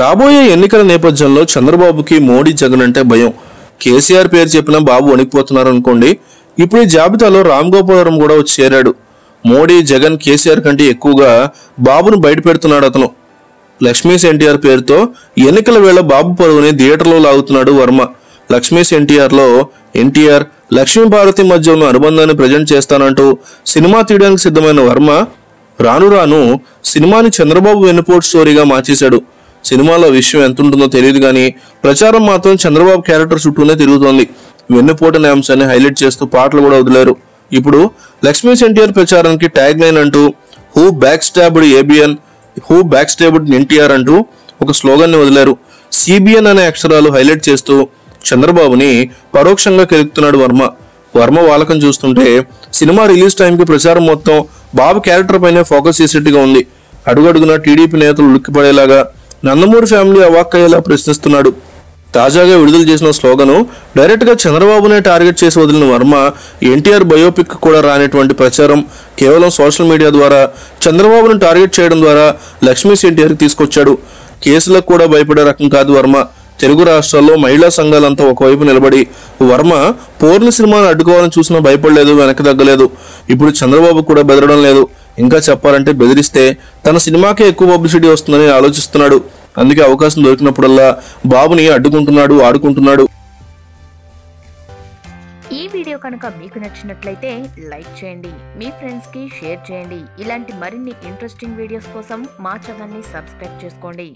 రాబోయే ఎన్నికల నేపథ్యంలో చంద్రబాబుకి మోడీ జగన్ అంటే భయం. కేసీఆర్ పేరు చెప్పిన బాబు వణికిపోతున్నారు అనుకోండి ఇప్పుడు ఈ జాబితాలో రామ్ గోపాలవరం కూడా వచ్చి చేరాడు. మోడీ జగన్ కేసీఆర్ కంటే ఎక్కువగా బాబును బయట పెడుతున్నాడు అతను. లక్ష్మీస్ ఎన్టీఆర్ పేరుతో ఎన్నికల వేళ బాబు పరువుని థియేటర్లో లాగుతున్నాడు వర్మ. లక్ష్మీస్ ఎన్టీఆర్లో ఎన్టీఆర్ లక్ష్మీ భారతి మధ్య ఉన్న అనుబంధాన్ని ప్రజెంట్ చేస్తానంటూ సినిమా తీయడానికి సిద్ధమైన వర్మ రాను రాను సినిమాని చంద్రబాబు వెన్నుపోటు స్టోరీగా మార్చేశాడు. సినిమాలో విషయం ఎంత ఉంటుందో తెలియదు కానీ ప్రచారం మాత్రం చంద్రబాబు క్యారెక్టర్ చుట్టూనే తిరుగుతోంది. వెన్నుపోటు అంశాన్ని హైలైట్ చేస్తూ పాటలు కూడా వదిలారు. ఇప్పుడు లక్ష్మీస్ ఎన్టీఆర్ ప్రచారానికి ట్యాగ్ లైన్ అంటూ who back stabbed ABN who back stabbed NTR అంటూ ఒక స్లోగన్ని వదిలారు. సిబిఎన్ అనే అక్షరాలు హైలైట్ చేస్తూ చంద్రబాబుని పరోక్షంగా కెలుపుతున్నాడు వర్మ. వర్మ వాలకం చూస్తుంటే సినిమా రిలీజ్ టైంకి ప్రచారం మొత్తం బాబు క్యారెక్టర్ పైనే ఫోకస్ చేసేట్టుగా ఉంది. అడుగడుగునా టీడీపీ నేతలు ఉలిక్కిపడేలాగా నందమూరి ఫ్యామిలీ అవాక్కయ్యేలా ప్రశ్నిస్తున్నాడు. తాజాగా విడుదల చేసిన స్లోగను డైరెక్ట్గా చంద్రబాబునే టార్గెట్ చేసి వదిలిన వర్మ ఎన్టీఆర్ బయోపిక్ కూడా రానటువంటి ప్రచారం. కేవలం సోషల్ మీడియా ద్వారా చంద్రబాబును టార్గెట్ చేయడం ద్వారా లక్ష్మీస్ ఎన్టీఆర్ తీసుకొచ్చాడు. కేసులకు కూడా భయపడే రకం కాదు వర్మ. తెలుగు రాష్ట్రాల్లో మహిళా సంఘాలంతా ఒకవైపు నిలబడి వర్మ పోర్ని సినిమాను అడ్డుకోవాలని చూసినా భయపడలేదు వెనక్కి తగ్గలేదు. ఇప్పుడు చంద్రబాబు కూడా బెదరడం లేదు. ఇంకా చెప్పాలంటే బెదిరిస్తే తన సినిమాకే ఎక్కువ పబ్లిసిటీ వస్తుందని ఆలోచిస్తున్నాడు. అందుకే అవకాశం దొరికినప్పుడల్లా బాబుని అడ్డుకుంటున్నాడు ఆడుకుంటున్నాడు. ఈ వీడియో కనుక మీకు నచ్చినట్లయితే లైక్ చేయండి మీ ఫ్రెండ్స్కి షేర్ చేయండి. ఇలాంటి మరిన్ని ఇంట్రెస్టింగ్ వీడియోస్ కోసం మా ఛానల్ని సబ్స్క్రైబ్ చేసుకోండి.